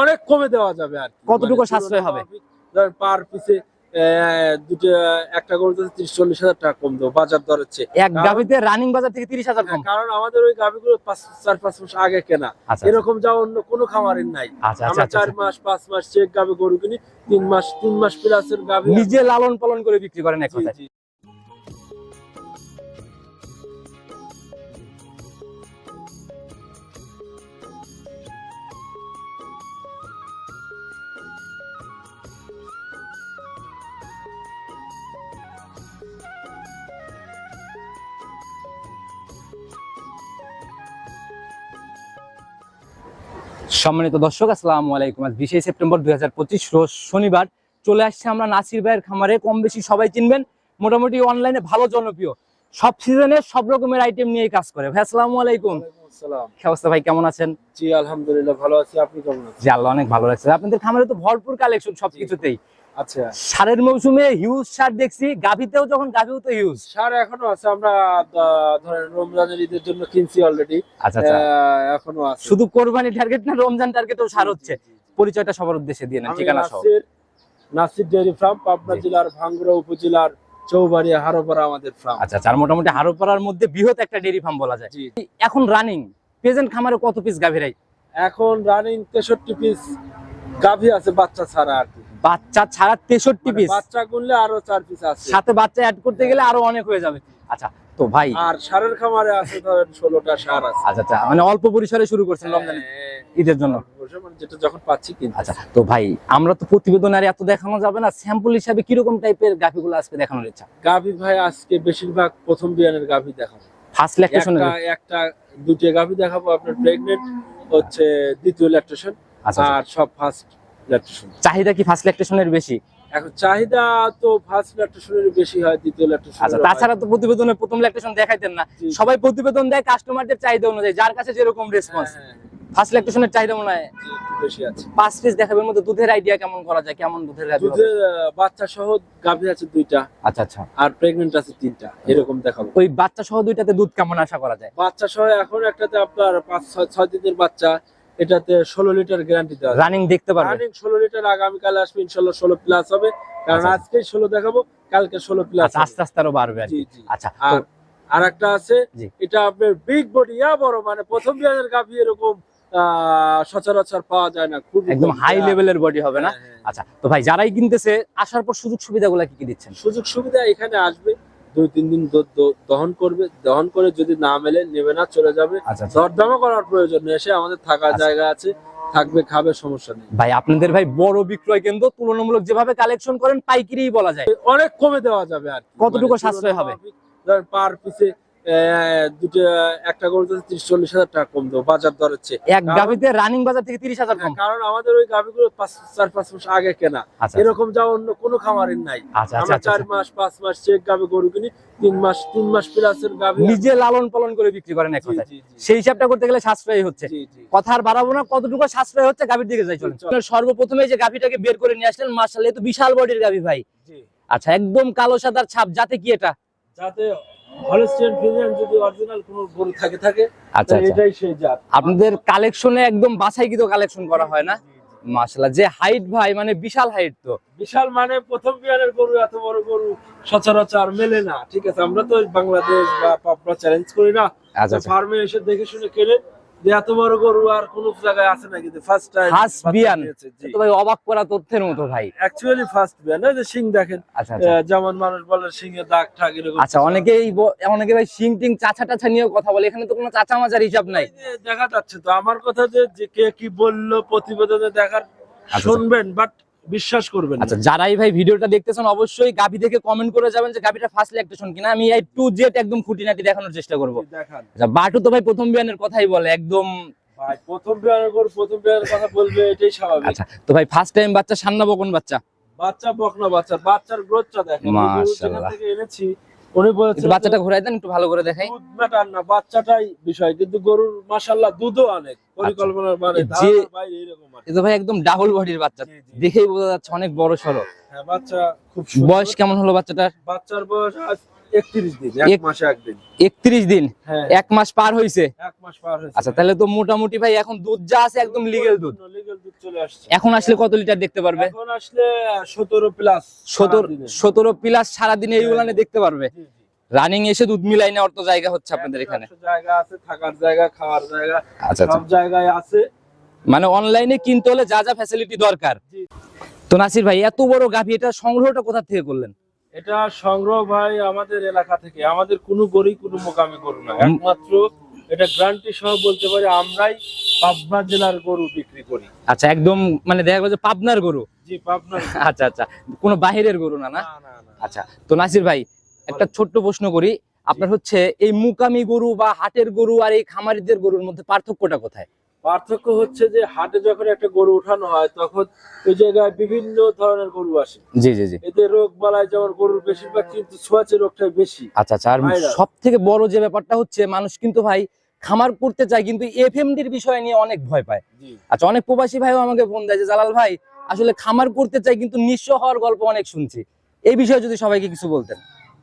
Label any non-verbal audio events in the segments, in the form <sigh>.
অনেক কমে দেওয়া যাবে আর কতটুকু মানে সাশ্রয় হবে? পার পিসে দুটো একটা গরুতে তিরিশ চল্লিশ হাজার টাকা কম দেবো বাজার দর হচ্ছে এক গাভিতে রানিং বাজার থেকে তিরিশ হাজার কম। কারণ আমাদের ওই গাভিগুলো পাঁচ চার পাঁচ মাস আগে কেনা। আচ্ছা এরকম যা অন্য কোনো খামারের নাই। আচ্ছা আচ্ছা আমরা আচ্ছা চার মাস পাঁচ মাস চেক গাভি গরু কিনি তিন মাস তিন মাস প্লাসের গাভি নিজে লালন পালন করে বিক্রি করেন এক সম্মানিত দর্শক আসসালামু আলাইকুম। আজ বিশে সেপ্টেম্বর দুই হাজার পঁচিশ রোজ শনিবার। চলে আসছে আমরা নাসির ভাইয়ের খামারে। কম বেশি সবাই চিনবেন মোটামুটি অনলাইনে ভালো জনপ্রিয়। সব সিজনে সব রকমের আইটেম নিয়ে কাজ করে। ভাই আসসালামু আলাইকুম। ওয়ালাইকুম আসসালাম। কি অবস্থা ভাই কেমন আছেন? জি আলহামদুলিল্লাহ ভালো আছি। আপনি কেমন আছেন? জি আল্লাহ অনেক ভালো লাগছে আপনাদের খামারে তো ভরপুর কালেকশন সবকিছুতেই। আচ্ছা। সারের মৌসুমে হিউজ সার দেখছি গাভিতেও যখন গাভিও তো হিউজ সার এখনও আছে আমরা ধরেন রমজানের ঈদের জন্য কিনছি অলরেডি আচ্ছা আচ্ছা। এখনও আছে। শুধু কোরবানি টার্গেট না রমজান টার্গেটও সার হচ্ছে। পরিচয়টা সবার উদ্দেশ্যে দিয়ে আমি ঠিকানা সহ। নাসির ডেয়ারি ফার্ম পাবনা জেলার উপজেলার চৌবাড়িয়া হারোপাড়া আমাদের ফার্ম। আচ্ছা আচ্ছা আর মোটামুটি হারোপাড়ার মধ্যে বৃহৎ একটা ডেরি ফার্ম বলা যায়। এখন রানিং প্রেজেন্ট খামারে কত পিস গাভীরাই এখন রানিং তেষট্টি পিস গাভী আছে বাচ্চা ছাড়া আর কি। বাচ্চা ছাড়া তেষট্টি মানে পিস বাচ্চা গুনলে আরও চার পিস আছে। সাথে বাচ্চা অ্যাড করতে গেলে আরও অনেক হয়ে যাবে। আচ্ছা তো ভাই আর সারের খামারে আছে ধরেন ষোলোটা সার আছে। আচ্ছা আচ্ছা মানে অল্প পরিসরে শুরু করছেন রমজানে। হ্যাঁ, ঈদের জন্য। মানে যেটা যখন পাচ্ছি কিন্তু। আচ্ছা তো ভাই আমরা তো প্রতিবেদন আর এত দেখানো যাবে না। স্যাম্পল হিসাবে কীরকম টাইপের গাভিগুলো আজকে দেখানোর ইচ্ছা? গাভি ভাই আজকে বেশিরভাগ প্রথম বিয়ানের গাভি দেখাবো। ফার্স্ট ল্যাকটেশনের একটা দুটো গাভি দেখাবো আপনার প্রেগনেন্ট হচ্ছে দ্বিতীয় ল্যাকটেশন আচ্ছা আচ্ছা। আর সব ফার্স্ট ল্যাকটেশন চাহিদা কি ফার্স্ট ল্যাকটেশনের বেশি? এখন চাহিদা তো ফার্স্ট ল্যাকটেশনের বেশি হয় দ্বিতীয় ল্যাকটেশন আচ্ছা তাছাড়া তো প্রতিবেদনে প্রথম ল্যাকটেশন দেখাইতেন না। সবাই প্রতিবেদন দেয় কাস্টমারদের চাহিদা অনুযায়ী যার কাছে যেরকম রেসপন্স ফার্স্ট ল্যাকটেশনের চাহিদা মনে হয়? বেশি আছে। পাঁচ পিস দেখাবের মধ্যে দুধের আইডিয়া কেমন করা যায় কেমন দুধের গাভী দুধের বাচ্চা সহ গাভি আছে দুইটা। আচ্ছা আচ্ছা। আর আছে তিনটা এরকম দেখাবো। ওই বাচ্চা সহ দুইটাতে দুধ কেমন আশা করা যায়? বাচ্চা সহ এখন একটাতে আপনার পাঁচ ছয় ছয় দিনের বাচ্চা। এটাতে ষোলো লিটার গ্যারান্টি দেওয়া রানিং দেখতে পারবে। রানিং ষোলো লিটার আগামীকাল আসবে ইনশাল্লাহ ষোলো প্লাস হবে। কারণ আচ্ছা। আজকে ষোলো দেখাবো কালকে ষোলো প্লাস আচ্ছা আস্তে আস্তে আরও বাড়বে আচ্ছা আর একটা আছে এটা আপনার বিগ বডি ইয়া বড় মানে প্রথম বিয়ানের গাভি এরকম আহ, সচরাচর পাওয়া যায় না খুব একদম হাই লেভেলের বডি হবে না? আচ্ছা তো ভাই যারাই কিনতেছে আসার পর সুযোগ সুবিধাগুলো কি কি দিচ্ছেন? সুযোগ সুবিধা এখানে আসবে। দুই তিন দিন দহন করবে। দহন করে যদি না মেলে নেবে না চলে যাবে। আচ্ছা আচ্ছা। দরদামও করার প্রয়োজন নেই। এসে আমাদের থাকার আচ্ছা। জায়গা আছে থাকবে খাবে সমস্যা নেই। ভাই আপনাদের ভাই বড় বিক্রয় কেন্দ্র তুলনামূলক যেভাবে কালেকশন করেন পাইকিরি বলা যায়। অনেক কমে দেওয়া যাবে আর কতটুকু মানে সাশ্রয় হবে? পার পিসে দুটো একটা তিরিশ চল্লিশ হাজার টাকা বাজার দর হচ্ছে। এক গাভিতে রানিং বাজার থেকে তিরিশ হাজার কারণ আমাদের ওই গাভিগুলো পাঁচ চার পাঁচ মাস আগে কেনা। আচ্ছা। এরকম যা অন্য কোনো খামারের নাই। আচ্ছা আচ্ছা আমরা চার মাস পাঁচ মাস চেক গাভি গরু কিনি তিন মাস তিন মাস প্লাসের গাভি নিজে লালন পালন করে বিক্রি করেন এক কথায়। সেই হিসাবটা করতে গেলে সাশ্রয়ী হচ্ছে। কথা আর বাড়াবো না কতটুকু সাশ্রয় হচ্ছে গাভীর দিকে যাই চলেন। সর্বপ্রথমে যে গাভীটাকে বের করে নিয়ে আসলেন মার্শাল তো বিশাল বডির গাভী ভাই। আচ্ছা একদম কালো সাদার ছাপ যাতে কি এটা? যাতে হলস্টেন ফ্রিজিয়ান যদি অরিজিনাল কোনো গরু থাকে থাকে আচ্ছা আচ্ছা। এটাই সেই জাত। আপনাদের কালেকশনে একদম বাছাইকৃত কালেকশন করা হয় না। মাশাআল্লাহ যে হাইট ভাই মানে বিশাল হাইট তো। বিশাল মানে প্রথম বিয়ানের গরু এত বড় গরু সচরাচর মেলে না ঠিক আছে? আমরা তো বাংলাদেশ বা পাপড়া চ্যালেঞ্জ করি না। আচ্ছা আচ্ছা। ফার্মে এসে দেখে শুনে কেনে যে এত বড় গরু আর কোন জায়গায় আছে নাকি? ফার্স্ট টাইম ফার্স্ট বিয়ান। তো ভাই অবাক করা তথ্যের মতো ভাই। অ্যাকচুয়ালি ফার্স্ট বিয়ান যে সিং দেখেন আচ্ছা আচ্ছা। যেমন মানুষ বলে সিং এ দাগ ঠাক এরকম আচ্ছা অনেকেই অনেকে ভাই সিং টিং চাচা টাচা নিয়েও কথা বলে এখানে তো কোনো চাচা মাচার হিসাব নাই। যে দেখা যাচ্ছে তো আমার কথা যে যে কে কি বলল প্রতিবেদনে দেখার আচ্ছা। শুনবেন বাট বিশ্বাস করবেন আচ্ছা যারাই ভাই ভিডিওটা দেখতেছেন অবশ্যই গাভি দেখে কমেন্ট করে যাবেন যে গাভীটা ফার্স্ট ল্যাকটেশন কিনা। আমি এই টু জেড একদম খুঁটিনাটি দেখানোর চেষ্টা করব। আচ্ছা বাটু তো ভাই প্রথম বিয়ানের কথাই বলে একদম ভাই প্রথম বিয়ানের পর প্রথম বিয়ানের কথা বলবে এটাই স্বাভাবিক। আচ্ছা তো ভাই ফার্স্ট টাইম বাচ্চা সান্না বকন বাচ্চা? বাচ্চা বকনা বাচ্চা বাচ্চার গ্রোথটা দেখেন। মাশাআল্লাহ। থেকে এনেছি উনি বলেছেন বাচ্চাটা ঘুরাই দেন একটু ভালো করে দেখাই। দুধ ম্যাটার না বাচ্চাটাই বিষয় কিন্তু গরুর মাশাআল্লাহ দুধও অনেক পরিকল্পনার মানে ধারণার বাইরে এরকম আর এটা ভাই একদম ডাবল বডির বাচ্চা। দেখেই বোঝা যাচ্ছে অনেক বড় সড়ো হ্যাঁ বাচ্চা খুব সুন্দর। বয়স কেমন হলো বাচ্চাটার? বাচ্চার বয়স আজ একত্রিশ দিন এক মাসে হ্যাঁ। পার হয়েছে আচ্ছা তাহলে তো মোটামুটি ভাই এখন দুধ যা আছে একদম লিগেল দুধ। লিগেল দুধ চলে আসছে। এখন আসলে কত লিটার দেখতে পারবে? সতেরো প্লাস সতেরো প্লাস সারাদিনে এইগুলো দেখতে পারবে। রানিং এসে দুধ মিলাই নেওয়ার তো জায়গা হচ্ছে আপনাদের এখানে। জায়গা আছে থাকার জায়গা খাওয়ার জায়গা আচ্ছা আচ্ছা। সব জায়গায় আছে। মানে অনলাইনে কিনতে হলে যা যা ফ্যাসিলিটি দরকার। তো নাসির ভাই এত বড় গাভি এটা সংগ্রহটা কোথা থেকে করলেন? এটা সংগ্রহ ভাই আমাদের এলাকা থেকে। আমাদের কোনো গরি কোনো মোকামি গরু না একমাত্র এটা গ্রান্টি সহ বলতে পারি আমরাই পাবনা জেলার গরু বিক্রি করি। আচ্ছা একদম মানে দেখা গেল যে পাবনার গরু? জি পাবনা আচ্ছা আচ্ছা। কোনো বাহিরের গরু না না? আচ্ছা তো নাসির ভাই একটা ছোট্ট প্রশ্ন করি। আপনার হচ্ছে এই মুকামি গরু বা হাটের গরু আর এই খামারিদের গরুর মধ্যে পার্থক্যটা কোথায়? পার্থক্য হচ্ছে যে হাটে যখন একটা গরু উঠানো হয় তখন ওই জায়গায় বিভিন্ন ধরনের গরু আসে। জি জি জি। এতে রোগ বালায় যেমন গরুর বেশিরভাগ কিন্তু ছোঁয়াচে রোগটাই বেশি। আচ্ছা আচ্ছা আর সব থেকে বড় যে ব্যাপারটা হচ্ছে মানুষ কিন্তু ভাই খামার করতে চায় কিন্তু এফএমডির বিষয় নিয়ে অনেক ভয় পায়। আচ্ছা অনেক প্রবাসী ভাইও আমাকে ফোন দেয় যে জালাল ভাই আসলে খামার করতে চাই কিন্তু নিঃস্ব হওয়ার গল্প অনেক শুনছি। এই বিষয়ে যদি সবাইকে কিছু বলতেন।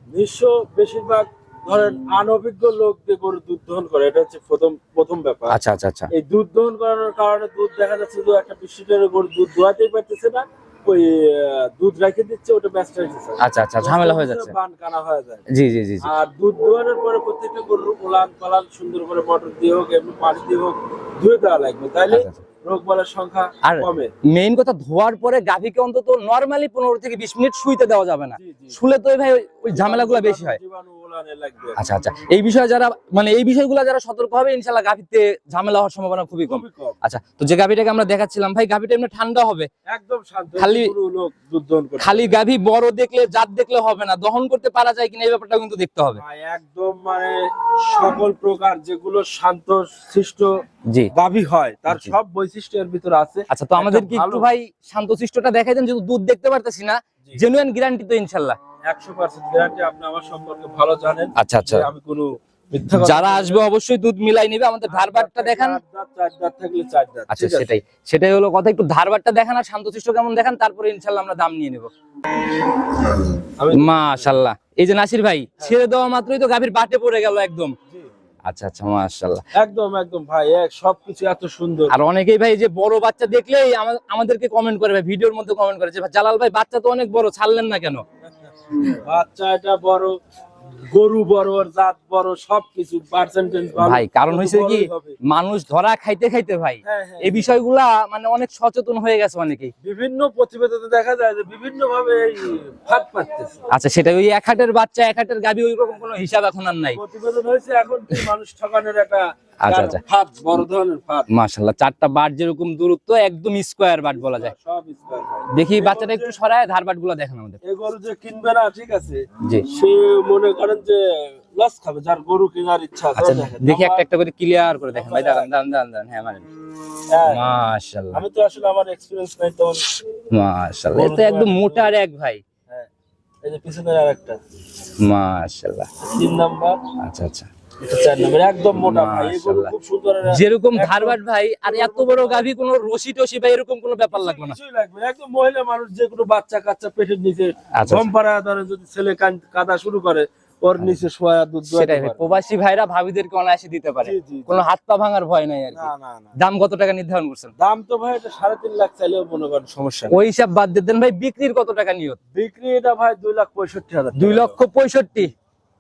নিঃস্ব বেশিরভাগ ধরেন অনভিজ্ঞ লোক দিয়ে গরু দুধ দহন করে এটা হচ্ছে প্রথম প্রথম ব্যাপার। আচ্ছা আচ্ছা আচ্ছা। এই দুধ দহন করানোর কারণে দুধ দেখা যাচ্ছে যে একটা বিশ লিটারের গরু দুধ দোয়াতেই পারতেছে না ওই দুধ রেখে দিচ্ছে ওটা ব্যস্ত আচ্ছা আচ্ছা ঝামেলা হয়ে যাচ্ছে। বান কানা হয়ে যায়। জি জি জি আর দুধ দোয়ানোর পরে প্রত্যেকটা গরুর পালান সুন্দর করে মটর দিয়ে হোক এমনি পানি দিয়ে হোক ধুয়ে দেওয়া লাগবে। তাইলে আচ্ছা, আচ্ছা। রোগ বালার সংখ্যা আর মেইন কথা ধোয়ার পরে গাভীকে অন্তত নর্মালি পনেরো থেকে বিশ মিনিট শুইতে দেওয়া যাবে না। শুলে তো ভাই ওই- ঝামেলাগুলো বেশি হয়। আচ্ছা আচ্ছা। এই বিষয়ে যারা মানে এই বিষয়গুলো যারা সতর্ক হবে ইনশাল্লাহ গাভীতে ঝামেলা হওয়ার সম্ভাবনা খুবই কম। আচ্ছা তো যে গাভীটাকে আমরা দেখাচ্ছিলাম ভাই গাভীটা এমনি ঠান্ডা হবে। একদম শান্ত খালি- খালি গাভী বড় দেখলে জাত দেখলে হবে না। দহন করতে পারা যায় কিনা এই ব্যাপারটা কিন্তু দেখতে হবে। একদম মানে সকল প্রকার যেগুলো শান্ত সৃষ্ট জি। গাভী হয় তার সব বৈশিষ্ট্য এর ভিতরে আছে। আচ্ছা তো আমাদের কি একটা ভাই শান্তশিষ্টটা দেখাই দেন যেহেতু দুধ দেখতে পারতেছি না। জেনুইন গ্যারান্টি তো ইনশাল্লাহ। একশো পার্সেন্ট গ্যারান্টি আপনি আমার সম্পর্কে ভালো জানেন। আচ্ছা আচ্ছা। আমি কোনো মিথ্যা যারা আসবে অবশ্যই দুধ মিলাই নেবে আমাদের ধারবারটা দেখান। আচ্ছা সেটাই। সেটাই হলো কথা একটু ধারবারটা দেখান আর শান্তশিষ্ট কেমন দেখান তারপরে ইনশাল্লাহ আমরা দাম নিয়ে নেব। আমি মাশাল্লাহ এই যে নাসির ভাই ছেড়ে দেওয়া মাত্রই তো গাভীর বাটে পড়ে গেল একদম। জি, আচ্ছা আচ্ছা মাশাল্লাহ একদম একদম ভাই এক সবকিছু এত সুন্দর। আর অনেকেই ভাই যে বড় বাচ্চা দেখলেই আমাদেরকে কমেন্ট করে ভাই ভিডিওর মধ্যে কমেন্ট করে যে জালাল ভাই বাচ্চা তো অনেক বড় ছাড়লেন না কেন? বাচ্চা এটা বড় গরু বড় জাত বড় সবকিছু পার্সেন্টেজ ভাই কারণ হয়েছে কি মানুষ ধরা খাইতে খাইতে ভাই হ্যাঁ হ্যাঁ এই বিষয়গুলা মানে অনেক সচেতন হয়ে গেছে অনেকে বিভিন্ন প্রতিবেদনে দেখা যায় যে বিভিন্ন ভাবে এই ফাঁদ পাচ্ছে আচ্ছা সেটা ওই এক হাটের বাচ্চা এক হাটের গাবি ওই রকম কোনো হিসাব এখন আর নাই। প্রতিবেদন হয়েছে এখন মানুষ ঠকানোর একটা আচ্ছা, আচ্ছা। ফাঁদ বড় ধরনের ফাঁদ। মাশাল্লাহ চারটা বাট যেরকম দূরত্ব একদম স্কোয়ার বাট বলা যায়। সব স্কয়ার দেখি বাচ্চাটা একটু সরায় ধার দেখেন আমাদের। এই গরু যে কিনবে না ঠিক আছে। জি। সে মনে করেন যে লস খাবে যার গরু কেনার ইচ্ছা আছে আচ্ছা দেখি একটা একটা করে ক্লিয়ার করে দেখেন। ভাই দাঁড়ান দাঁড়ান দাঁড়ান দাঁড়ান। হ্যাঁ মারেন। হ্যাঁ, আমি তো আসলে আমার এক্সপিরিয়েন্স নাই তো মাশাল্লাহ এটা একদম মোটার এক ভাই। হ্যাঁ। এই যে পিছনের আরেকটা। মাশাল্লাহ তিন নাম্বার। আচ্ছা আচ্ছা। একদম মোটা ভাই এই গরু মাশাআল্লাহ। খুব সুন্দর এরা- যেরকম ধারবাট ভাই আর এত বড় গাভী কোনো রশি টসি বা এরকম কোনো ব্যাপার লাগবে না। কিছুই লাগবে না। একদম মহিলা মানুষ যে কোনো বাচ্চা কাচ্চা পেটের নিচে আচ্ছা। গম পাড়া ধরেন যদি ছেলে কাদা শুরু করে ওর নিচে শোয়া দুধ সেটাই প্রবাসী ভাইরা ভাবিদেরকে অনায়াসে দিতে পারে। কোনো হাত পা ভাঙার ভয় নাই আর দাম কত টাকা নির্ধারণ করছেন? দাম তো ভাই এটা সাড়ে তিন লাখ চাইলেও মনে করেন সমস্যা ওই হিসাব বাদ দিয়ে দেন ভাই বিক্রির কত টাকা নিয়ত? বিক্রি এটা ভাই দুই লাখ পঁয়ষট্টি হাজার দুই লক্ষ পঁয়ষট্টি।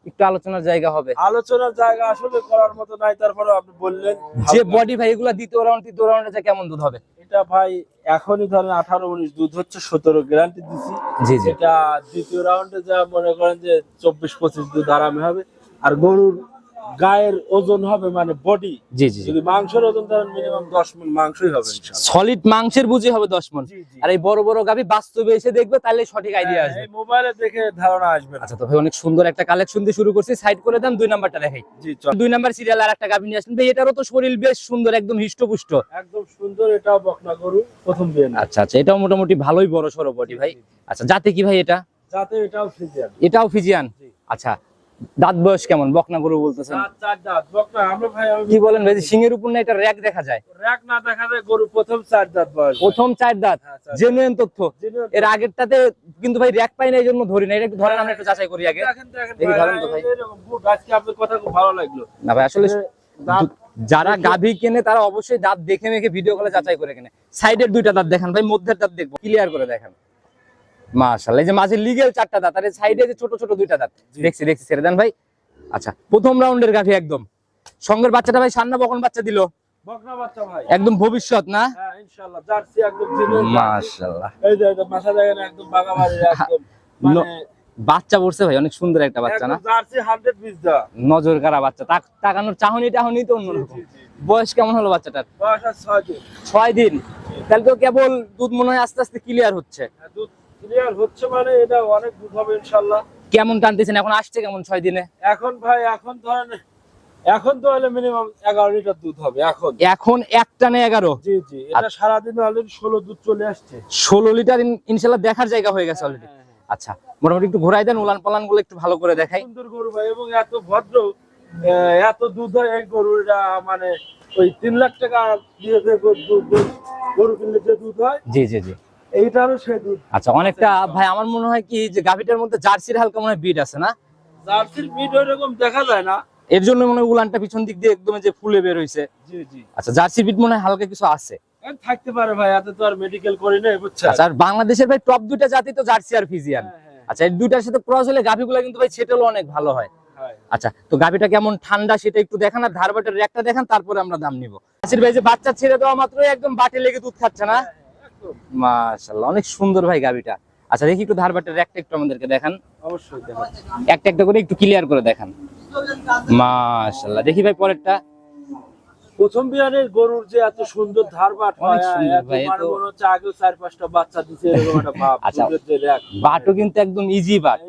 একটু আলোচনার জায়গা হবে। আলোচনার জায়গা আসলে করার মতো নাই তারপরে আপনি বললেন যে বডি ভাই এগুলা দ্বিতীয় রাউন্ড তৃতীয় রাউন্ডে কেমন দুধ হবে? এটা ভাই এখনই ধরেন আঠারো উনিশ দুধ হচ্ছে সতেরো গ্যারান্টি দিচ্ছি জি জি। এটা দ্বিতীয় রাউন্ডে যা মনে করেন যে চব্বিশ পঁচিশ দুধ আরামে হবে। আর গরুর গায়ের ওজন হবে মানে বডি জি জি যদি মাংসের ওজন ধরেন মিনিমাম দশ মন মাংসই হবে ইনশাআল্লাহ। সলিড মাংসের বুঝি হবে দশ মন জি, জি। আর এই বড় বড় গাভী বাস্তবে এসে দেখবে তাহলে সঠিক আইডিয়া আসবে। এই মোবাইলে দেখে ধারণা আসবে আচ্ছা তো ভাই অনেক সুন্দর একটা কালেকশন দিয়ে শুরু করছি। সাইড করে দেন দুই নাম্বারটা দেখাই। জি দুই নাম্বার সিরিয়াল আর একটা গাভী নিয়ে আসেন। ভাই এটারও তো শরীর বেশ সুন্দর একদম হিষ্টপুষ্ট। একদম সুন্দর এটাও বকনা গরু প্রথম বিয়ে না। আচ্ছা আচ্ছা এটাও মোটামুটি ভালোই বড় সরো বডি ভাই আচ্ছা যাতে কি ভাই এটা? যাতে এটাও ফিজিয়ান এটাও ফিজিয়ান জি। আচ্ছা দাঁত বয়স কেমন? বকনা গরু বলতেছেন। কি বলেন ভাই সিংহের উপর না এটা র্যাক দেখা যায়? র্যাক না দেখা যায় গরু প্রথম চার দাঁত বয়স। প্রথম চার দাঁত। হ্যাঁ, জেনুইন তথ্য। Genuine এর আগেরটাতে কিন্তু ভাই র্যাক পাই না এই জন্য ধরি না। এটা একটু ধরেন আমরা একটু যাচাই করি আগে। দেখি ধরেন তো ভাই। আজকে আপনার কথা খুব ভালো লাগল। না ভাই আসলে যারা গাভী কেনে তারা অবশ্যই দাঁত দেখে মেখে ভিডিও কলে যাচাই করে কেনে। সাইডের দুইটা দাঁত দেখান ভাই মধ্যের দাঁত দেখব। ক্লিয়ার করে দেখান। মাশাআল্লাহ এই যে মাঝে লিগেল চারটা দাঁত আর সাইডে যে ছোট ছোট দুইটা দাঁত। দেখছি দেখছি ছেড়ে দেন ভাই। আচ্ছা প্রথম রাউন্ডের গাভী একদম। সঙ্গের বাচ্চাটা ভাই সান্না বকন বাচ্চা দিল। ভাই। একদম ভবিষ্যৎ না? হ্যাঁ মানে বাচ্চা পড়ছে ভাই অনেক সুন্দর একটা বাচ্চা না? একদম জার্সি 100 পিস দেওয়া নজর কারা বাচ্চা তাক- তাকানোর চাহনি টাহনি তো অন্যরকম। বয়স কেমন হলো বাচ্চাটার? ছয় দিন। তাহলে তো কেবল দুধ মনে হয় আস্তে আস্তে ক্লিয়ার হচ্ছে। দুধ ক্লিয়ার হচ্ছে মানে এটা অনেক দুধ হবে ইনশাআল্লাহ। কেমন টানতেছেন? এখন আসছে কেমন ছয় দিনে? এখন ভাই এখন ধরেন এখন তো হলে মিনিমাম এগারো লিটার দুধ হবে এখন। এখন এক টানে এগারো? জি জি এটা সারাদিন অলরেডি ষোলো দুধ চলে আসছে। ষোলো লিটার ইনশাল্লাহ দেখার জায়গা হয়ে গেছে অলরেডি হ্যাঁ, হ্যাঁ। আচ্ছা মোটামুটি একটু ঘোরাই দেন উলান পালানগুলো একটু ভালো করে দেখাই। সুন্দর গরু ভাই এবং এত ভদ্র এত দুধ হয় এই গরুটা মানে ওই তিন লাখ টাকা দিয়ে গরু কিনলে যে দুধ হয় জি জি জি। এইটারও সে দুধ। আচ্ছা অনেকটা ভাই আমার মনে হয় কি যে গাভিটার মধ্যে জার্সির হালকা মনে হয় বিট আছে না? জার্সির ওইরকম দেখা যায় না। এর জন্য মনে হয় উলানটা পিছন দিক দিয়ে একদম যে ফুলে বের হয়েছে জি জি। আচ্ছা জার্সি বিট মনে হয় হালকা কিছু আছে। থাকতে পারে ভাই এত তো আর মেডিকেল করি না বুঝছেন? আচ্ছা আর বাংলাদেশের ভাই টপ দুইটা জাতি তো জার্সি আর ফিজিয়ান। হ্যাঁ, হ্যাঁ, আচ্ছা এই দুইটার সাথে ক্রস হলে গাভিগুলো কিন্তু ভাই সেটেলও অনেক ভালো হয়। হ্যাঁ। আচ্ছা তো গাভিটা কেমন ঠান্ডা সেটা একটু দেখান আর ধারবাটের র্যাকটা দেখান তারপরে আমরা দাম নিব। আসির ভাই যে বাচ্চা ছেড়ে দেওয়া মাত্রই একদম বাটে লেগে দুধ খাচ্ছে না? একদম, মাশাআল্লাহ অনেক সুন্দর ভাই গাভিটা আচ্ছা দেখি একটু ধারবাটের একটা একটু আমাদেরকে দেখান। অবশ্যই একটা একটা করে একটু ক্লিয়ার করে দেখান। মাশাআল্লাহ দেখি ভাই পরেরটা। প্রথম বিয়ানের গরুর যে এত সুন্দর ধারবাট হয় মানে হচ্ছে আগেও চার পাঁচটা বাচ্চা দিছে এরকম একটা ভাব আচ্ছা। বাটও কিন্তু একদম ইজি বাট।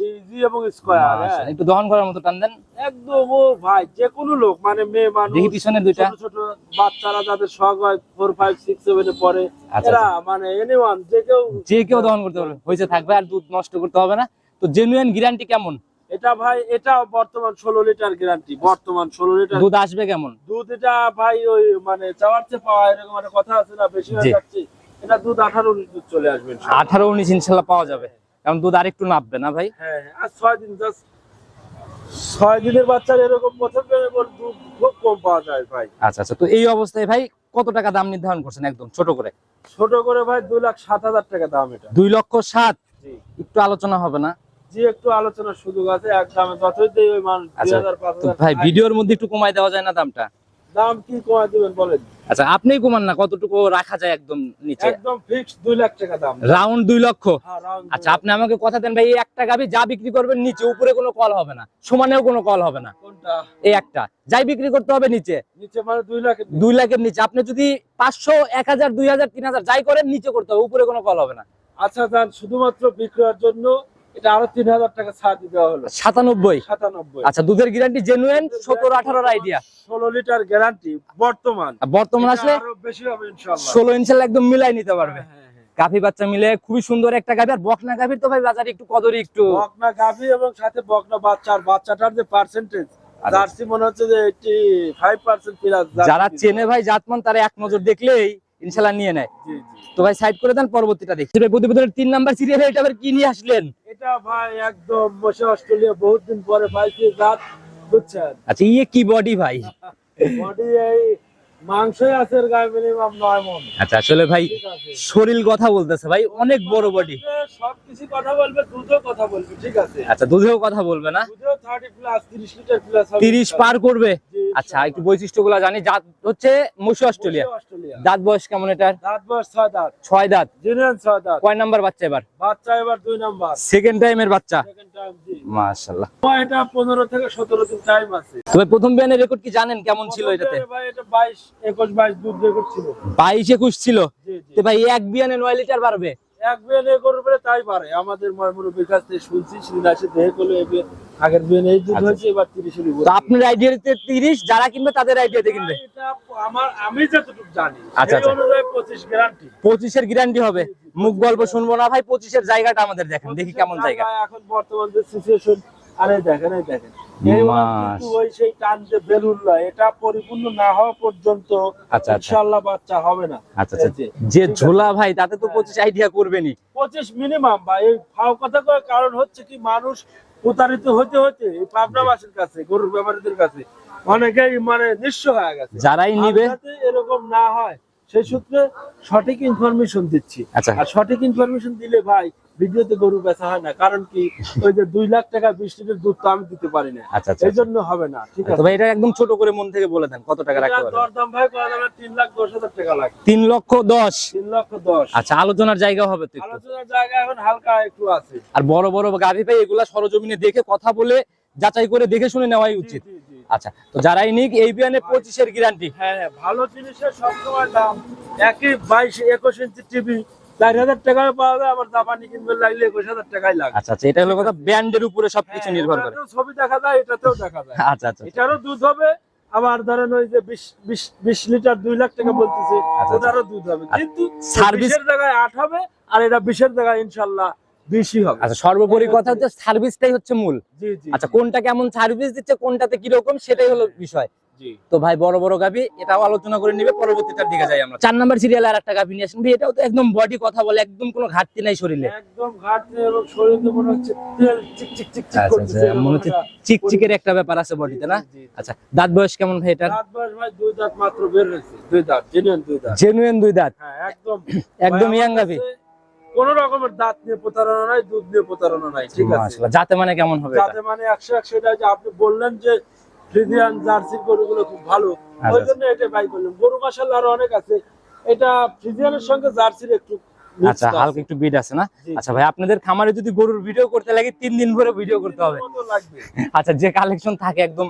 এবং স্কয়ার একটু দহন করার মতো টান দেন। একদম ও ভাই যে কোনো লোক মানে মেয়ে মানুষ দেখি পিছনে দুইটা। ছোট ছোট বাচ্চারা যাদের শখ হয় ফোর ফাইভ সিক্স সেভেনে পড়ে এরা মানে এনিওয়ান যে কেউ যে কেউ দহন করতে পারবে হয়েছে থাকবে আর দুধ নষ্ট করতে হবে না। তো জেনুইন গ্যারান্টি কেমন? এটা ভাই এটা বর্তমান ষোলো লিটার গ্যারান্টি বর্তমান ষোলো লিটার। দুধ আসবে কেমন? দুধ এটা ভাই ওই মানে চাওয়ার চেয়ে পাওয়া এরকম একটা কথা আছে না বেশি হয়ে যাচ্ছে। এটা দুধ আঠারো উনিশ দুধ চলে আসবে আঠারো উনিশ ইনশাল্লাহ পাওয়া যাবে। কারণ দুধ আরেকটু নামবে না ভাই? হ্যাঁ হ্যাঁ, আর ছয় দিন জাস্ট ছয় দিনের বাচ্চার এরকম প্রথম দুধ খুব কম পাওয়া যায় ভাই। আচ্ছা আচ্ছা। তো এই অবস্থায় ভাই কত টাকা দাম নির্ধারণ করছেন একদম ছোট করে? ছোট করে ভাই দুই লাখ সাত হাজার টাকা দাম এটা। দুই লক্ষ সাত? একটু আলোচনা হবে না? জি একটু আলোচনার সুযোগ আছে। এক দামে যতই দেই ওই মানুষ দুই আচ্ছা হাজার পাঁচ হাজার ভাই। ভিডিওর মধ্যে একটু কমাই দেওয়া যায় না দামটা? দাম কি কমা দিবেন বলেন? আচ্ছা আপনিই কমান না কতটুকু রাখা যায় একদম নিচে? একদম ফিক্সড দুই লাখ টাকা দাম। রাউন্ড দুই লক্ষ? হ্যাঁ, আচ্ছা আপনি আমাকে কথা দেন ভাই এই একটা গাবি যা বিক্রি করবেন নিচে উপরে কোনো কল হবে না সমানেও কোনো কল হবে না। কোনটা? এই একটা। যাই বিক্রি করতে হবে নিচে। নিচে মানে দুই লাখের নিচে। দুই লাখের নিচে। আপনি যদি পাঁচশো এক হাজার দুই হাজার তিন হাজার যাই করেন নিচে করতে হবে উপরে কোনো কল হবে না। আচ্ছা যান শুধুমাত্র বিক্রয়ের জন্য এটা আরও তিন হাজার টাকা ছাড় হলো। আচ্ছা দুধের গ্যারান্টি জেনুইন আইডিয়া ষোলো লিটার গ্যারান্টি বর্তমান। বর্তমান আসলে আরও বেশি হবে ইনশাল্লাহ ষোলো ইঞ্চাল একদম মিলাই নিতে পারবে। হ্যাঁ, হ্যাঁ, হ্যাঁ। গাভী বাচ্চা মিলে খুবই সুন্দর একটা গাভী। আর বকনা গাভীর তো ভাই বাজারে একটু কদরই একটু বকনা গাভী এবং সাথে বকনা বাচ্চা। আর বাচ্চাটার যে পার্সেন্টেজ। জার্সি মনে হচ্ছে যে এইটি ফাইভ পার্সেন্ট প্লাস যারা চেনে ভাই জাতমান তারা এক নজর দেখলেই ইনশাল্লাহ নিয়ে নেয়। তো ভাই সাইড করে দেন পরবর্তীটা দেখি। ভাই প্রতিবেদনের তিন নাম্বার সিরিয়ালে এটা আবার কি নিয়ে আসলেন? এটা ভাই একদম বসে অস্ট্রেলিয়া বহুত দিন পরে পাইছি জাত বুঝছেন? আচ্ছা ইয়ে কি বডি ভাই? বডি এই মাংসই আছে এর গায়ে মিনিমাম নয় আচ্ছা আসলে ভাই শরীর কথা বলতেছে ভাই অনেক বড় বডি সবকিছু কথা বলবে দুধও কথা বলবে ঠিক আছে? আচ্ছা দুধেও কথা বলবে না? দুধও থার্টি প্লাস তিরিশ লিটার প্লাস তিরিশ পার করবে? আচ্ছা একটু বৈশিষ্ট্যগুলো জানি। জাত হচ্ছে মুসি অস্ট্রেলিয়া। দাঁত বয়স কেমন এটার? দাঁত বয়স ছয় দাঁত। ছয় দাঁত। জেনুইন ছয় দাঁত। কয় নাম্বার বাচ্চা এবার? বাচ্চা এবার দুই নাম্বার। সেকেন্ড টাইমের বাচ্চা? মাশাআল্লাহ। এটা পনেরো থেকে সতেরো দিন টাইম আছে। তবে প্রথম বিয়ানের রেকর্ড কি জানেন কেমন ছিল এটাতে? ভাই এটা বাইশ একুশ বাইশ দুধ রেকর্ড ছিল। বাইশ একুশ ছিল? জি জি। তো ভাই এক বিয়ানে নয় লিটার বাড়বে। এক বিয়ে করবে তাই পারে। আমাদের ময়মুরব্বীর কাছ থেকে শুনছি করল এ বিয়ে আগের বিয়ে দুধ আচ্ছা। হয়েছে এবার তিরিশের উপর তো আপনার আইডিয়াতে তিরিশ যারা কিনবে তাদের আইডিয়াতে কিনবে? আমার আমি যতটুকু জানি আচ্ছা, আচ্ছা। পঁচিশ গ্যারান্টি পঁচিশের গ্যারান্টি হবে। মুখ গল্প শুনব না ভাই পঁচিশের জায়গাটা আমাদের দেখেন দেখি কেমন জায়গা। এখন বর্তমান যে সিচুয়েশন আরে দেখেন দেখেন। এই ওলান মাস। কিন্তু ওই সেই টান যে বেলুন নয় এটা পরিপূর্ণ না হওয়া পর্যন্ত আচ্ছা, আচ্ছা। ইনশাআল্লাহ বাচ্চা হবে না আচ্ছা আচ্ছা যে, যে ঠিক আছে। ঝোলা ভাই তাতে তো হ্যাঁ। পঁচিশ আইডিয়া করবেনি পঁচিশ মিনিমাম বা এই ফাও কথা কয় কারণ হচ্ছে কি মানুষ প্রতারিত হতে হতে এই পাবনাবাসীর কাছে গরুর ব্যাপারীদের কাছে অনেকেই মানে নিঃস্ব হয়ে গেছে যারাই নিবে এরকম না হয় সেই সূত্রে সঠিক ইনফরমেশন দিচ্ছি আচ্ছা আর সঠিক ইনফরমেশন দিলে ভাই ভিডিওতে গরু বেচা হয় না কারণ কি ওই যে দুই লাখ টাকা বিশ লিটার দুধ তো আমি দিতে পারি না। আচ্ছা আচ্ছা এই জন্য হবে না ঠিক আছে? ভাই এটা একদম ছোট করে মন থেকে বলে দেন কত টাকা রাখতে পারবেন? দরদাম ভাই করা যাবে তিন লাখ দশ হাজার টাকা লাগে। তিন লক্ষ দশ? তিন লক্ষ দশ। আচ্ছা আলোচনার জায়গা হবে তো আলোচনার জায়গা এখন হালকা একটু আছে। আর বড় বড় গাভি ভাই এগুলা সরজমিনে দেখে কথা বলে যাচাই করে দেখে শুনে নেওয়াই উচিত। আচ্ছা তো যারাই নিক এই বিয়ানে পঁচিশের গ্যারান্টি হ্যাঁ হ্যাঁ, ভালো জিনিসের সবসময় দাম। একই বাইশ একুশ ইঞ্চি টিভি চার হাজার টাকায় পাওয়া যায় আবার জাপানি কিনবে লাগলে একুশ হাজার লাগে। আচ্ছা আচ্ছা এটা হলো কথা উপরে সবকিছু হ্যাঁ, নির্ভর করে। ছবি দেখা যায় এটাতেও দেখা যায়। <laughs> আচ্ছা আচ্ছা এটারও দুধ হবে আবার ধরেন ওই যে বিশ লিটার দুই লাখ টাকা বলতেছে। ওটারও দুধ হবে। আর কিন্তু সার্ভিস- বিশের জায়গায় আট হবে আর এটা বিশের জায়গায় ইনশাল্লাহ বেশি হবে। আচ্ছা সর্বোপরি কথা হচ্ছে সার্ভিসটাই হচ্ছে মূল। জি জি আচ্ছা কোনটা কেমন সার্ভিস দিচ্ছে কোনটাতে কীরকম সেটাই হলো বিষয়। তো ভাই বড় বড় গাভি এটাও আলোচনা করে নিবে পরবর্তীটার দিকে যাই আমরা। চার নাম্বার সিরিয়ালে আর একটা গাভি নিয়ে আসেন। ভাই এটাও তো একদম বডি কথা বলে একদম কোনো ঘাটতি নাই শরীরে। একদম ঘাট নেই এবং শরীরে মনে হচ্ছে তেল চিক চিক চিক চিক আচ্ছা করতেছে আচ্ছা মনে হচ্ছে একটা চিকচিকের একটা ব্যাপার আছে বডিতে না। আচ্ছা দাঁত বয়স কেমন ভাই এটার? দাঁত বয়স ভাই দুই দাঁত মাত্র বের হয়েছে দুই দাঁত জেনুইন দুই দাঁত। জেনুইন দুই দাঁত? হ্যাঁ একদম। <clears throat> একদম ইয়াং গাভি? কোনো রকমের দাঁত নিয়ে প্রতারণা নাই দুধ নিয়ে প্রতারণা নাই ঠিক আছে। যাতে মানে কেমন হবে এটা? যাতে মানে একশো একশো এটা যে আপনি বললেন যে ফ্রিজিয়ান জার্সির গরুগুলো খুব ভালো। আচ্ছা, ওই জন্য এটা বাই করলাম। গরু মাসাল্লাহ আরও অনেক আছে। এটা ফ্রিজিয়ানের সঙ্গে জার্সির একটু আচ্ছা হালকা একটু বিট আছে না? আচ্ছা ভাই আপনাদের খামারে যদি গরুর ভিডিও করতে লাগে তিন দিন ভিডিও করতে হবে। আচ্ছা যে কালেকশন থাকে একদম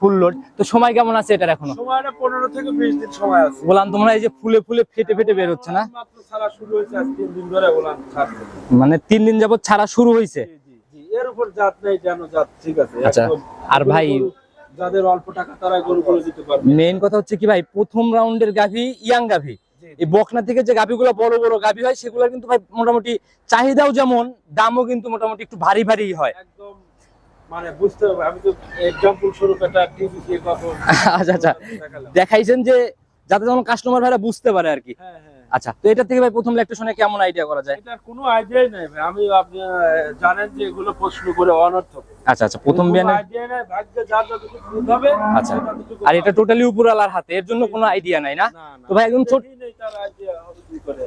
ফুল লোড তো সময় কেমন আছে এটার এখনও? সময়টা পনেরো থেকে বিশ দিন সময় আছে। বললাম তোমরা এই যে ফুলে ফুলে ফেটে ফেটে বের হচ্ছে না? মাত্র ছাড়া শুরু হয়েছে আজ তিন দিন ধরে ছাড়বে মানে তিন দিন যাবত ছাড়া শুরু হয়েছে? জি, জি, জি। এর উপর জাত নেই যেন জাত ঠিক আছে। আচ্ছা, আর ভাই- যাদের অল্প টাকা তারা গরু করে দিতে পারবে। মেইন কথা হচ্ছে কি ভাই প্রথম রাউন্ডের গাভি ইয়াং গাভি। এই বকনা থেকে যে গাভিগুলো বড় বড় গাভি হয় সেগুলো কিন্তু ভাই মোটামুটি চাহিদাও যেমন দামও কিন্তু মোটামুটি একটু ভারী ভারী হয়। একদম মানে বুঝতে হবে আমি তো এক্সাম্পল স্বরূপ একটা টিভি দিয়ে কত আচ্ছা আচ্ছা। দেখাইছেন যে যাতে যেমন কাস্টমার ভাইরা বুঝতে পারে আর কি। হ্যাঁ হ্যাঁ। আচ্ছা তো এটা থেকে ভাই প্রথম ল্যাকটেশনে কেমন আইডিয়া করা যায়? এটার কোনো আইডিয়াই নাই ভাই। আমি আপনি জানেন যে এগুলো প্রশ্ন করে অনর্থক। আচ্ছা আচ্ছা প্রথম বিয়ানে আইডিয়া নাই। ভাগ্যে যার যতটুকু দুধ হবে আচ্ছা। আর এটা টোটালি উপরালার হাতে এর জন্য কোনো আইডিয়া নাই না? তো ভাই একদম ছোট-।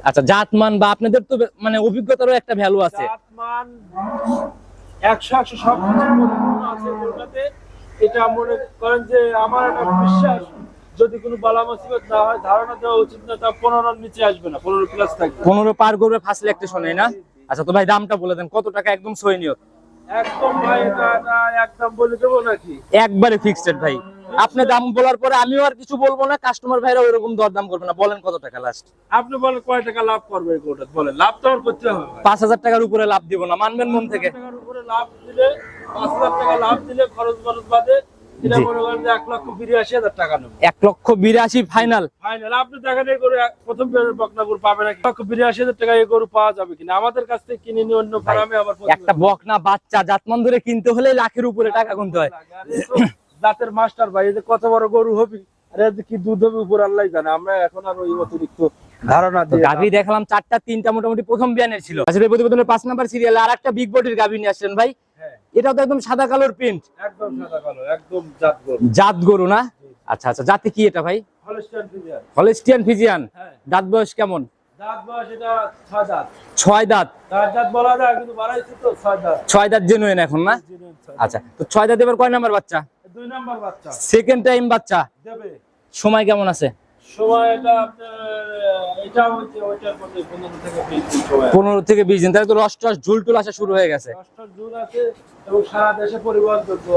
আচ্ছা জাতমান বা আপনাদের তো মানে অভিজ্ঞতারও একটা ভ্যালু আছে। জাতমান একশো একশো সব কিছু আছে কলকাতাতে এটা মনে করেন যে আমার একটা বিশ্বাস যদি কোনো বালা মুসিবত না হয় ধারণা দেওয়া উচিত না তা পনেরোর নিচে আসবে না পনেরো প্লাস থাকবে। পনেরো পার করবে ফার্স্ট না? আচ্ছা তো ভাই দামটা বলে দেন কত টাকা একদম সহনীয় একদম ভাই এটা এটা একদম বলে দেবো নাকি? একবারে ফিক্সড ভাই। আপনি দাম বলার পরে আমিও আর কিছু বলব না কাস্টমার ভাইরা ওইরকম দরদাম করবে না। বলেন কত টাকা লাস্ট আপনি বলেন কয় টাকা লাভ করবে কোটা বলেন লাভ তো আমার করতে হবে ভাই। পাঁচ হাজার টাকার উপরে লাভ দিব না মানবেন মন থেকে। টাকার উপরে লাভ দিলে পাঁচ হাজার টাকা লাভ দিলে খরচ খরচ বাদে এক লক্ষ বিরাশি ফাইনাল ফাইনাল আপনি দেখেন এই গরু প্রথম পেয়ারের বকনা গরু পাবে এক লক্ষ বিরাশি হাজার টাকা এই গরু পাওয়া যাবে কিনা? আমাদের কাছ থেকে কিনে নিয়ে অন্য ফার্মে আবার প্রতিবেদন একটা বকনা বাচ্চা জাতমান ধরে কিনতে হলে লাখের উপরে টাকা গুনতে হয়। জাতের মাস্টার ভাই যে কত বড় গরু হবি? আরে কি দুধ হবে উপর আল্লাহ জানে। আমরা এখন আর ওই অতিরিক্ত ধারণা দিয়ে চারটা তিনটা মোটামুটি প্রথম বিয়ানের ছিল। আসলে এই প্রতিবেদনের পাঁচ নাম্বার সিরিয়ালে আর একটা বিগ বডির গাভি নিয়ে আসলেন ভাই। হ্যাঁ। এটাও তো একদম সাদা কালোর প্রিন্ট একদম সাদা কালো একদম জাত গরু। জাত গরু না? আচ্ছা আচ্ছা জাতি কি এটা ভাই? Holstein Friesian Holstein Friesian. হ্যাঁ। দাঁত বয়স কেমন? ছয় দাঁত। ছয় দাঁত। জেনুয়েন এখন না। আচ্ছা তো ছয় দাঁত এবার কয় নাম্বার বাচ্চা? দুই নাম্বার বাচ্চা। সেকেন্ড টাইম বাচ্চা। সময় কেমন আছে? এটা হচ্ছে ওইটার মধ্যে পনেরো থেকে বিশ দিন সময় থেকে তাহলে তো রস টস ঝুল টুল আসা শুরু হয়ে গেছে। দশটার জোর আছে এবং সারা দেশে পরিবহন করতে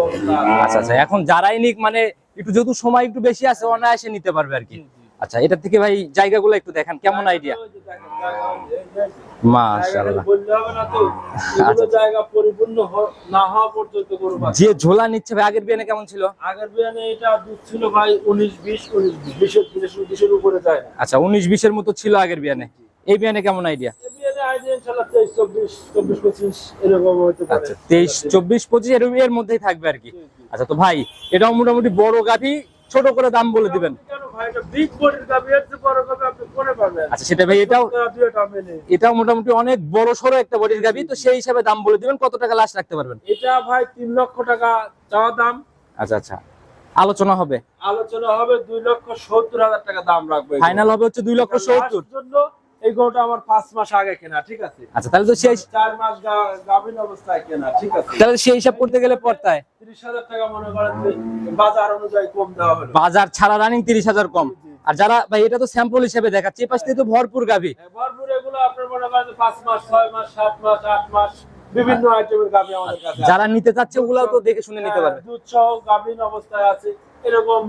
আচ্ছা আচ্ছা এখন যারাই নিক মানে একটু যেহেতু সময় একটু বেশি আছে অনায়াসে নিতে পারবে আর কি। আচ্ছা এটা থেকে ভাই জায়গাগুলো একটু দেখেন কেমন আইডিয়া মাশাআল্লাহ। বললে হবে না তো। <laughs> এগুলো জায়গা পরিপূর্ণ হ- না হওয়া পর্যন্ত গরু বাঁচে। যে ঝোলা নিচ্ছে ভাই আগের বিয়ানে কেমন ছিল? আগের বিয়ানে এটা দুধ ছিল ভাই উনিশ বিশ উনিশ বিশের উপরে যায় আচ্ছা উনিশ বিশের মতো ছিল আগের বিয়ানে। এই বিয়ানে কেমন আইডিয়া আইডিয়া তেইশ চব্বিশ পঁচিশ আচ্ছা তেইশ চব্বিশ পঁচিশ এর মধ্যেই থাকবে আর কি। আচ্ছা তো ভাই এটাও মোটামুটি বড় গাভি ছোট করে দাম বলে দিবেন। আচ্ছা সেটা ভাই এটাও আপনারা দুইটা মেলে এটাও মোটামুটি অনেক বড় সড়ো একটা বডির তো সেই হিসাবে দাম বলে দিবেন। কত টাকা লাস্ট রাখতে পারবেন? এটা ভাই তিন লক্ষ টাকা চাওয়া দাম। আচ্ছা আচ্ছা। আলোচনা হবে। আলোচনা হবে দুই লক্ষ সত্তর হাজার টাকা দাম রাখবে। ফাইনাল হবে হচ্ছে দুই লক্ষ সত্তর। জন্য এই গরুটা আমার পাঁচ মাস আগে কেনা ঠিক আছে? আচ্ছা তাহলে তো সেই চার মাস গা- গাভীন অবস্থায় কেনা ঠিক আছে? তাহলে সেই হিসাব করতে গেলে পড়তায়? তিরিশ হাজার টাকা মনে করেন বাজার অনুযায়ী কম দেওয়া হলো। বাজার ছাড়া রানিং তিরিশ হাজার কম। আর যারা ভাই এটা তো স্যাম্পল হিসেবে দেখাচ্ছে এ পাশ তো ভরপুর গাভি। ভরপুর এগুলো আপনার মনে করেন পাঁচ মাস ছয় মাস সাত মাস আট মাস বিভিন্ন আইটেমের গাভী আমাদের কাছে যারা নিতে চাচ্ছে ওগুলাও তো দেখে শুনে নিতে পারবে হ্যাঁ, দুধ সহ গাভীন অবস্থায় আছে এরকম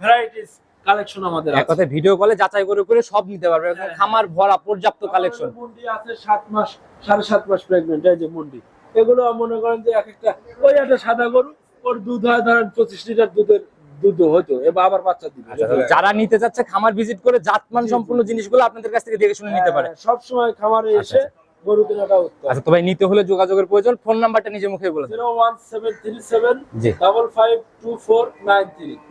ভ্যারাইটিস কালেকশন আমাদের এক কথায় ভিডিও কলে যাচাই করে করে সব নিতে পারবে। হ্যাঁ। খামার ভরা পর্যাপ্ত কালেকশন মুন্ডি আছে সাত মাস সাড়ে সাত মাস প্রেগনেন্ট এই যে মুন্ডি। এগুলো মনে করেন যে এক একটা ওই একটা সাদা গরু ওর দুধ হয় ধরেন পঁচিশ লিটার দুধের দুধ হতো এবার আবার বাচ্চা দিবে। যারা নিতে চাচ্ছে খামার ভিজিট করে জাতমান সম্পূর্ণ জিনিসগুলো আপনাদের কাছ থেকে দেখে শুনে নিতে পারে। সব সময় খামারে আচ্ছা, এসে গরু কেনাটা উত্তম। আচ্ছা তো ভাই নিতে হলে যোগাযোগের প্রয়োজন। ফোন নাম্বারটা নিজে মুখে বলে দেন।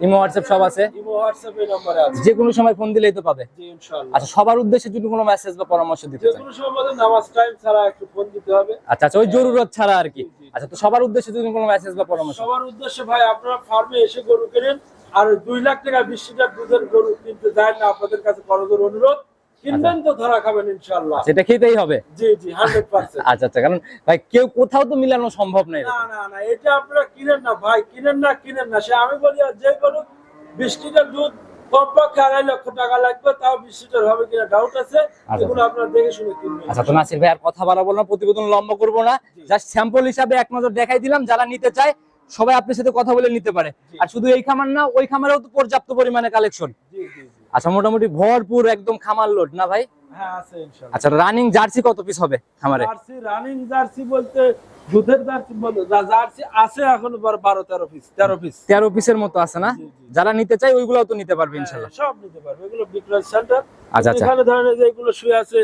ইমো সব আছে? ইমো এই নম্বরে আছে। যে কোনো সময় ফোন দিলেই তো পাবে। জি ইনশাআল্লাহ। আচ্ছা সবার উদ্দেশ্যে যদি কোনো মেসেজ বা পরামর্শ দিতে যে কোনো সময় নামাজ টাইম ছাড়া একটু ফোন দিতে হবে। আচ্ছা আচ্ছা ওই জরুরত ছাড়া আর কি। আচ্ছা তো সবার উদ্দেশ্যে যদি কোনো মেসেজ বা পরামর্শ। সবার উদ্দেশ্যে ভাই আপনারা ফার্মে এসে গরু কেনেন। আর দুই লাখ টাকা বিশ লিটার দুধের গরু কিনতে যায় না আপনাদের কাছে করজোর অনুরোধ। কিনবেন তো ধরা খাবেন ইনশাআল্লাহ। সেটা খেতেই হবে। জি জি হান্ড্রেড পার্সেন্ট আচ্ছা আচ্ছা কারণ ভাই কেউ কোথাও তো মিলানো সম্ভব নয় না না না এটা আপনারা কিনেন না ভাই কিনেন না কিনেন না। সে আমি বলি আর যে কোনো বিশ লিটার দুধ কমপক্ষে আড়াই লক্ষ টাকা লাগবে তাও বিশ লিটার হবে কিনা ডাউট আছে। আচ্ছা। এগুলো আপনারা দেখে শুনে কিনবেন। আচ্ছা তো নাসির ভাই আর কথা বাড়াবো না প্রতিবেদন লম্বা করব না। জাস্ট স্যাম্পল হিসাবে এক নজর দেখাই দিলাম যারা নিতে চায় সবাই আপনার সাথে কথা বলে নিতে পারে। আর শুধু এই খামার না ওই খামারেও তো পর্যাপ্ত পরিমাণে কালেকশন জি জি জি। আচ্ছা মোটামুটি ভরপুর একদম খামার লোড না ভাই? হ্যাঁ আচ্ছা রানিং জার্সি কত পিস হবে খামারে? রানিং জার্সি বলতে দুধের জার্সি আছে এখন বারো তেরো পিস তেরো পিস তেরো পিসের মতো আছে না। যারা নিতে চায় ওইগুলোও তো নিতে পারবে ইনশাল্লাহ। সব নিতে পারবে এগুলো বিক্রয় সেন্টার আচ্ছা, আচ্ছা। এখানে ধরেন যে এগুলো শুয়ে আছে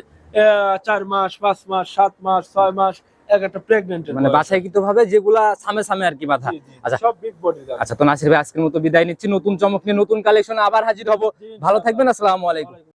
চার মাস পাঁচ মাস সাত মাস ছয় মাস এক একটা প্রেগনেন্ট মানে বাসায় কিন্তু ভাবে যেগুলা সামে সামে আর কি বাধা। আচ্ছা। সব বিগ বডি আচ্ছা তো নাসির ভাই আজকের মতো বিদায় নিচ্ছি। নতুন চমক নিয়ে নতুন কালেকশন আবার হাজির হব। ভালো থাকবেন আসসালামু আলাইকুম।